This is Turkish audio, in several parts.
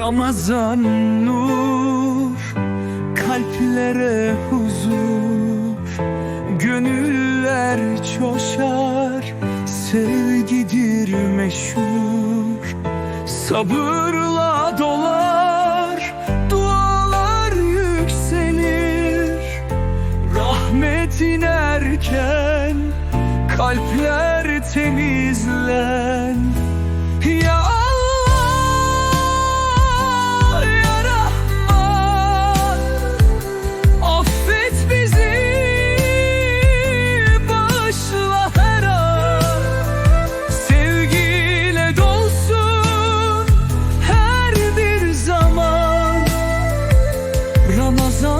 Ramazan nur Kalplere huzur. Gönüller coşar Sevgidir meşhur. Sabırla dolar Dualar yükselir. Rahmet inerken Kalpler temizlen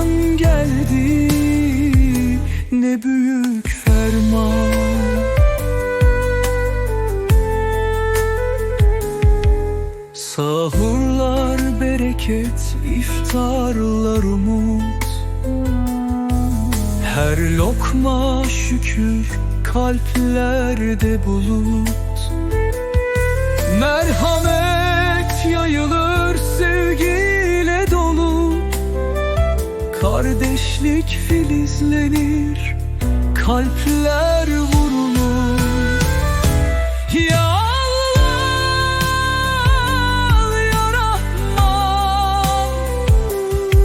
Ramazan geldi Ne büyük ferman. Sahurlar bereket, iftarlar umut. Her lokma şükür, kalplerde bulut Kardeşlik filizlenir, kalpler vurulur. Ya Allah, Ya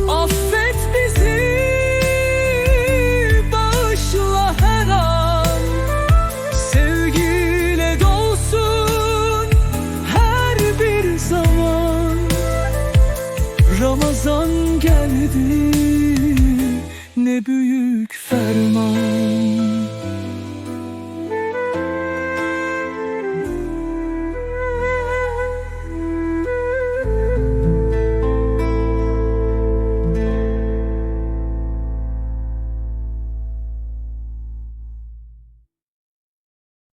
Affet bizi, bağışla her an. Sevgiyle dolsun her bir zaman. Ramazan geldi ne büyük ferman